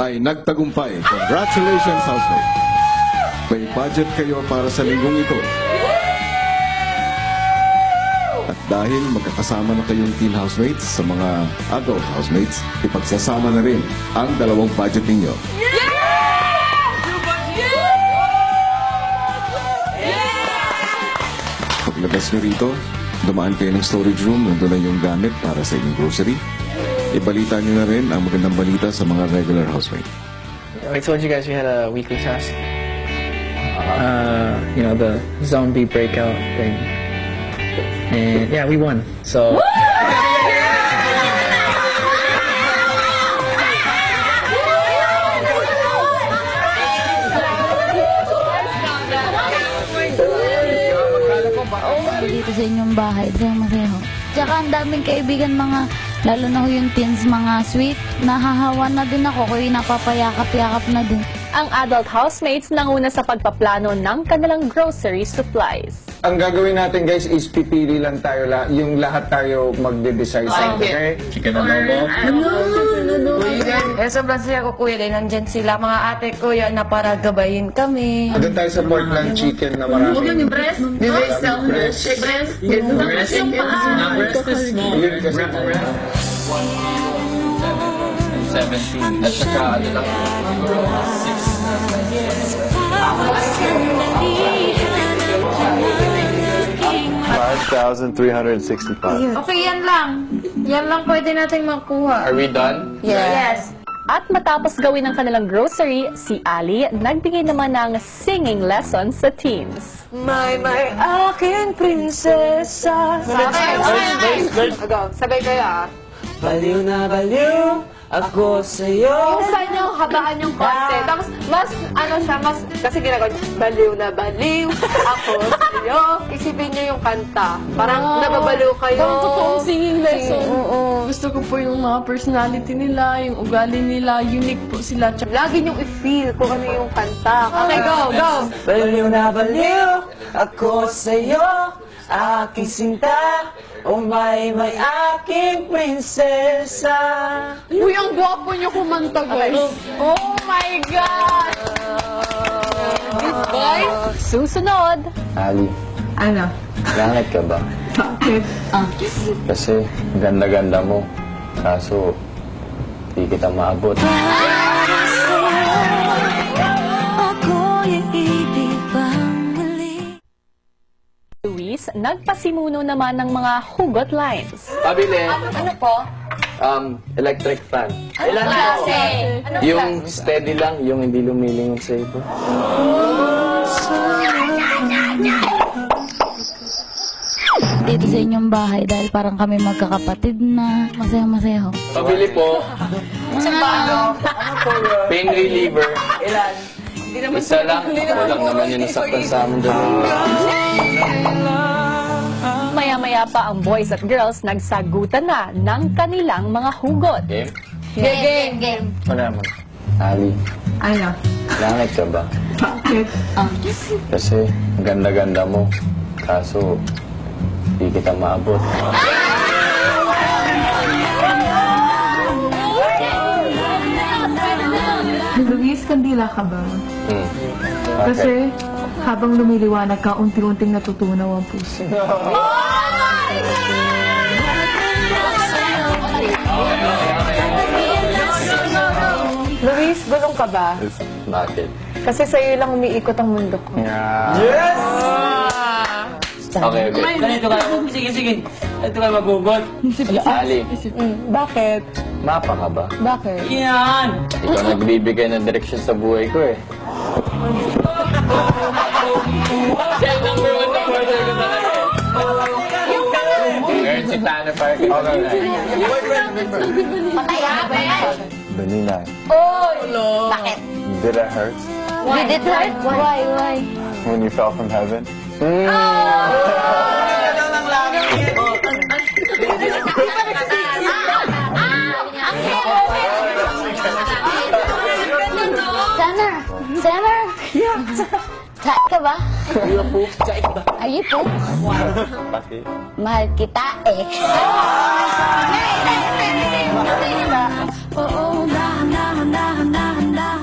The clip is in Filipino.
ay nagtagumpay. Congratulations, housemate! May budget kayo para sa linggong ito. At dahil magkakasama na kayong teen housemates sa mga adult housemates, ipagsasama na rin ang dalawang budget ninyo. Paglabas nyo rito, dumaan kayo ng storage room, nandun na yung gamit para sa inyong grocery. Ibalita nyo na rin ang magandang balita sa mga regular housemate. I told you guys we had a weekly task. Uh, you know, the zombie breakout thing. And yeah, we won. So. dito sa inyong bahay, sa Mareho. Tsaka ang daming kaibigan mga, lalo na ho yung teens, mga sweet, nahahawa na din ako, kaya napapayakap-yakap na din. Ang adult housemates nanguna sa pagpaplano ng kanilang grocery supplies. Ang gagawin natin guys is pipili lang tayo, la, yung lahat tayo magde-decide. Okay? Chicken adobo. Eh, sobrang saya ko kuya dahil nandyan sila. Mga ate ko yan na para gabayin kami. Doon tayo sa Portland chicken na marami. Huwag yung breast. Yung breast. Breast. Breast is small. Yun kasi. 17. At saka, ano lang, siguro, 5,365. Okay, yan lang. Yan lang pwede natin makuha. Are we done? Yes. At matapos gawin ang kanilang grocery, si Ali nagbigay naman ng singing lessons sa teens. May may aking prinsesa. Okay, okay, okay. Go, sabay kayo ah. Baliw na baliw ako sa'yo. Yung sa inyo, habaan yung konti. Tapos, mas, ano siya, mas, kasi ginagawa baliw na baliw, ako sa'yo. Isipin niyo yung kanta. Parang nababaliw kayo. Parang totoong singing lesson. Oo. Gusto ko po yung mga personality nila, yung ugali nila, unique po sila. Tsaka Lagi niyong i-feel kung ano yung kanta. Okay, go, go. Baliw na baliw ako sa'yo. Aking sinta, o may may aking prinsesa. Uy, ang gwapo niyo kumanta, guys. Oh my God! This boy? Susunod, Ali, Ano? langit ka ba? Bakit? Kasi ganda-ganda mo. Kaso, di kita maabot. Luis, nagpasimuno naman ng mga hugot lines. Pabili. Ano po? Um, electric fan. Anong klase? Anong Yung steady lang, yung hindi lumilingon sa iba. Dito sa inyong bahay, dahil parang kami magkakapatid na, masaya-masaya ho. Pabili po. Pain reliever. Ilan? Isa lang. Walang naman yung nasaktan sa amin dalawa. Maya-maya pa ang boys at girls nagsagutan na ng kanilang mga hugot. Game? Game, game. Ano naman? Ali, Ano? langit ka ba? Bakit? Kasi ganda-ganda mo. Kaso, di kita maabot. Luis, kandila ka ba? Hmm. Kasi habang lumiliwanag ka, unti-unting natutunaw ang puso. Luis, gulong ka ba? Bakit? Kasi sa'yo lang umiikot ang mundo ko. Okay, okay. Ganito ka. Sige, sige. Ito ka magugot. Ali, Mm, bakit? Mapa ka ba? Bakit? Yan! Ikaw nagbibigay ng direksyon sa buhay ko eh. Girl, si Tanner Park. Patay ha? Benina, Bakit? did it hurt Did it hurt? Why? Why? when you fell from heaven? Sana! Sana! Saan ka ba? Are you poop? Bakit? Mahal kita eh. Oo,